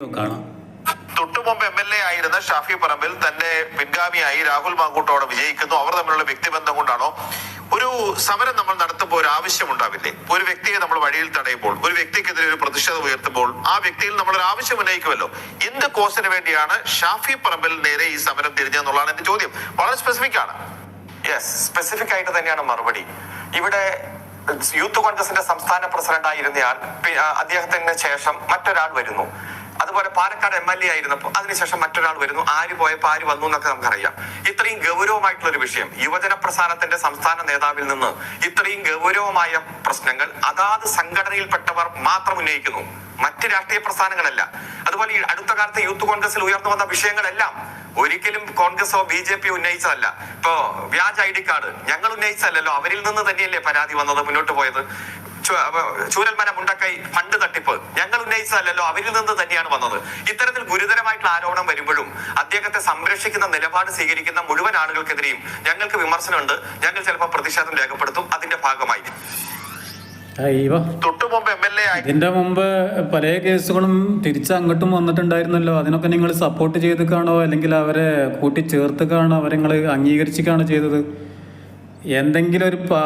കാണാം. തൊട്ടു മുമ്പ് എം എൽ എ ആയിരുന്ന ഷാഫി പറമ്പിൽ തന്റെ പിൻഗാമിയായി രാഹുൽ മാങ്കൂട്ടോടെ വിജയിക്കുന്നു. അവർ തമ്മിലുള്ള വ്യക്തിബന്ധം കൊണ്ടാണോ? ഒരു സമരം നമ്മൾ നടത്തുമ്പോൾ ഒരു ആവശ്യം ആവശ്യമുണ്ടാവില്ലേ? ഒരു വ്യക്തിയെ നമ്മൾ വഴിയിൽ തടയുമ്പോൾ ഒരു വ്യക്തിക്കെതിരെ ഒരു പ്രതിഷേധം ഉയർത്തുമ്പോൾ ആ വ്യക്തിയിൽ നമ്മൾ ഒരു ആവശ്യം ഉന്നയിക്കുമല്ലോ. എന്ത് കോസിന് വേണ്ടിയാണ് ഷാഫി പറമ്പിൽ നേരെ ഈ സമരം തിരിഞ്ഞെന്നുള്ളതാണ് എന്റെ ചോദ്യം. വളരെ സ്പെസിഫിക് ആണ്. യെസ് സ്പെസിഫിക് ആയിട്ട് തന്നെയാണ് മറുപടി. ഇവിടെ യൂത്ത് കോൺഗ്രസിന്റെ സംസ്ഥാന പ്രസിഡന്റ് ആയിരുന്നയാൾ ആ, അദ്ദേഹത്തിന് ശേഷം മറ്റൊരാൾ വരുന്നു. അതുപോലെ പാലക്കാട് എം എൽ എ ആയിരുന്നപ്പോൾ അതിനുശേഷം മറ്റൊരാൾ വരുന്നു. ആര് പോയപ്പോൾ ആര് വന്നു എന്നൊക്കെ നമുക്കറിയാം. ഇത്രയും ഗൗരവമായിട്ടുള്ള ഒരു വിഷയം. യുവജന പ്രസ്ഥാനത്തിന്റെ സംസ്ഥാന നേതാവിൽ നിന്ന് ഇത്രയും ഗൗരവമായ പ്രശ്നങ്ങൾ അതാത് സംഘടനയിൽപ്പെട്ടവർ മാത്രം ഉന്നയിക്കുന്നു. മറ്റ് രാഷ്ട്രീയ പ്രസ്ഥാനങ്ങളല്ല. അതുപോലെ ഈ അടുത്ത കാലത്ത് യൂത്ത് കോൺഗ്രസിൽ ഉയർന്നു വന്ന വിഷയങ്ങളെല്ലാം ഒരിക്കലും കോൺഗ്രസോ ബി ജെ പി ഉന്നയിച്ചതല്ല. ഇപ്പോ വ്യാജ ഐ ഡി കാർഡ് ഞങ്ങൾ ഉന്നയിച്ചതല്ലോ അവരിൽ നിന്ന് തന്നെയല്ലേ പരാതി വന്നത് മുന്നോട്ട് പോയത്? ചു- അപ്പൊ ചൂരൽമന മുണ്ടക്കൈ ഫണ്ട് തട്ടിപ്പ്. ഞങ്ങൾ ഉന്നയിച്ചതല്ലോ അവരിൽ നിന്ന് തന്നെയാണ് വന്നത്. ഇത്തരത്തിൽ ഗുരുതരമായിട്ടുള്ള ആരോപണം വരുമ്പോഴും അദ്ദേഹത്തെ സംരക്ഷിക്കുന്ന നിലപാട് സ്വീകരിക്കുന്ന മുഴുവൻ ആളുകൾക്കെതിരെയും ഞങ്ങൾക്ക് വിമർശനമുണ്ട്. ഞങ്ങൾ ചിലപ്പോൾ പ്രതിഷേധം രേഖപ്പെടുത്തും. അതിന്റെ ഭാഗമായി. ഇതിന്റെ മുമ്പ് പല കേസുകളും തിരിച്ച് അങ്ങോട്ടും വന്നിട്ടുണ്ടായിരുന്നല്ലോ. അതിനൊക്കെ നിങ്ങൾ സപ്പോർട്ട് ചെയ്ത് കാണോ അല്ലെങ്കിൽ അവരെ കൂട്ടിച്ചേർത്ത് കാണോ അവരെ നിങ്ങൾ അംഗീകരിച്ചിട്ടാണോ ചെയ്തത്? എന്തെങ്കിലും ഒരു പാ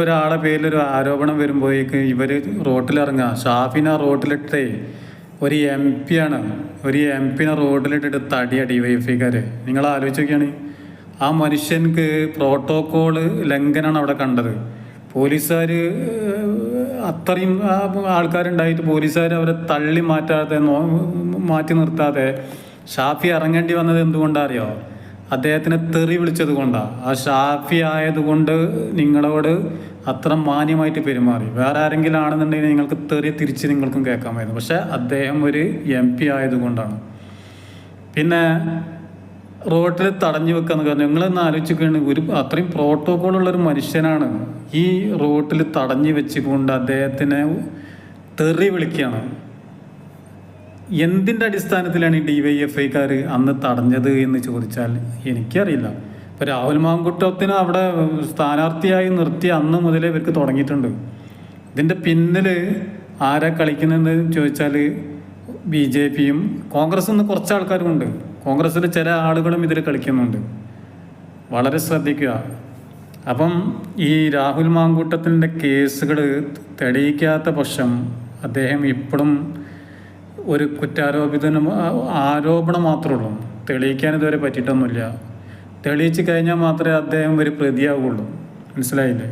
ഒരാളെ പേരിൽ ഒരു ആരോപണം വരുമ്പോഴേക്ക് ഇവർ റോട്ടിലിറങ്ങുക. ഷാഫിനെ റോട്ടിലിട്ടേ ഒരു എം പി ആണ് ഒരു എം പിനെ റോഡിലിട്ടിട്ട് തടിയ ഡിവൈഎഫ്ഐക്കാർ നിങ്ങൾ ആലോചിച്ച് നോക്കിയാണ്. ആ മനുഷ്യൻക്ക് പ്രോട്ടോക്കോൾ ലംഘനമാണ് അവിടെ കണ്ടത്. പോലീസുകാർ അത്രയും ആൾക്കാരുണ്ടായിട്ട് പോലീസുകാർ അവരെ തള്ളി മാറ്റാതെ മാറ്റി നിർത്താതെ ഷാഫി ഇറങ്ങേണ്ടി വന്നത് എന്തുകൊണ്ടാണ് അറിയോ? അദ്ദേഹത്തിനെ തെറി വിളിച്ചത് കൊണ്ടാണ് ആ ഷാഫി ആയതുകൊണ്ട് നിങ്ങളോട് അത്ര മാന്യമായിട്ട് പെരുമാറി. വേറെ ആരെങ്കിലും ആണെന്നുണ്ടെങ്കിൽ നിങ്ങൾക്ക് തെറി തിരിച്ച് നിങ്ങൾക്കും കേൾക്കാമായിരുന്നു. പക്ഷേ അദ്ദേഹം ഒരു എം പി ആയതുകൊണ്ടാണ്. പിന്നെ റോട്ടിൽ തടഞ്ഞു വെക്കാന്ന് പറഞ്ഞു. നിങ്ങളൊന്ന് ആലോചിക്കുകയാണെങ്കിൽ ഒരു അത്രയും പ്രോട്ടോകോൾ ഉള്ള ഒരു മനുഷ്യനാണ്. ഈ റോട്ടിൽ തടഞ്ഞു വെച്ചുകൊണ്ട് അദ്ദേഹത്തിനെ തെറി വിളിക്കുകയാണ്. എന്തിന്റെ അടിസ്ഥാനത്തിലാണ് ഈ ഡി വൈ എഫ് ഐക്കാർ അന്ന് തടഞ്ഞത് എന്ന് ചോദിച്ചാൽ എനിക്കറിയില്ല. ഇപ്പോൾ രാഹുൽ മാങ്കുട്ടത്തിന് അവിടെ സ്ഥാനാർത്ഥിയായി നിർത്തി അന്ന് മുതലേ ഇവർക്ക് തുടങ്ങിയിട്ടുണ്ട്. ഇതിന്റെ പിന്നിൽ ആരാ കളിക്കുന്നതെന്ന് ചോദിച്ചാൽ ബി ജെ പിയും കോൺഗ്രസ് നിന്ന് കുറച്ച് ആൾക്കാരുമുണ്ട്. കോൺഗ്രസ്സിൽ ചില ആളുകളും ഇതിൽ കളിക്കുന്നുണ്ട്. വളരെ ശ്രദ്ധിക്കുക. അപ്പം ഈ രാഹുൽ മാങ്കൂട്ടത്തിന്റെ കേസുകൾ തെളിയിക്കാത്ത പക്ഷം അദ്ദേഹം ഇപ്പോഴും ഒരു കുറ്റാരോപിതനും ആരോപണം മാത്രമേ ഉള്ളൂ തെളിയിക്കാൻ ഇതുവരെ പറ്റിയിട്ടൊന്നുമില്ല. തെളിയിച്ച് കഴിഞ്ഞാൽ മാത്രമേ അദ്ദേഹം ഒരു പ്രതിയാവുള്ളൂ മനസ്സിലായില്ലേ?